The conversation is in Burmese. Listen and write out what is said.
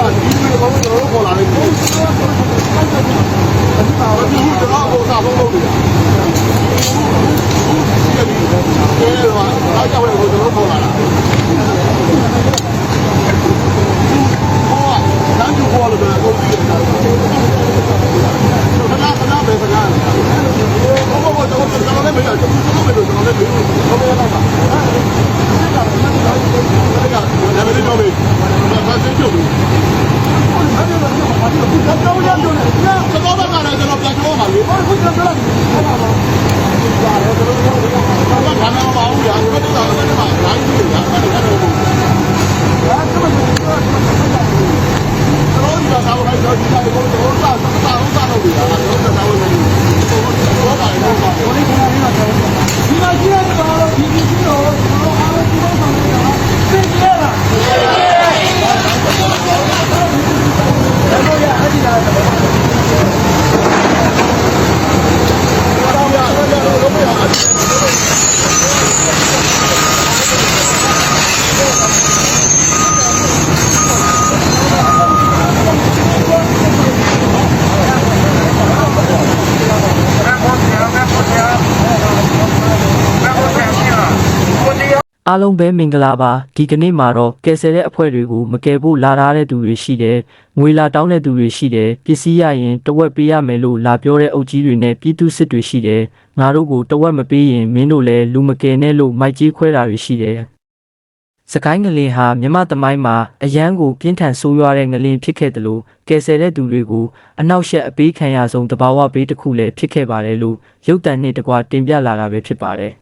系啊，点解你讲咗咁多过嚟？公司咧，佢哋系咪都即系啲啊？系啊，你话？老远啥？我还叫你下一个，我老站，怎么站都对呀。 အားလုံးပဲမင်္ဂလာပါဒီကနေ့မှာတော့ကယ်ဆယ်တဲ့အဖွဲ့တွေကိုမကယ်ဖို့လာထားတဲ့သူတွေရှိတယ်ငွေလာတောင်းတဲ့သူတွေရှိတယ်ပစ္စည်းရရင်တဝက်ပေးရမယ်လို့လာပြောတဲ့အုပ်ကြီးတွေနဲ့ပြည်သူစစ်တွေရှိတယ်ငါတို့ကိုတဝက်မပေးရင်မင်းတို့လည်းလူမကယ်နဲ့လို့မိုက်ကြီးခွဲတာတွေရှိတယ်စကိုင်းငလင်ဟာမြမသမိုင်းမှာအရန်ကိုပြင်းထန်ဆိုးရွားတဲ့ငလင်ဖြစ်ခဲ့တယ်လို့ကယ်ဆယ်တဲ့သူတွေကိုအနောက်ရှက်အပေးခံရဆုံးတဘာဝပေးတစ်ခုလည်းဖြစ်ခဲ့ပါတယ်လို့ရုပ်တံနဲ့တကွာတင်ပြလာတာပဲဖြစ်ပါတယ်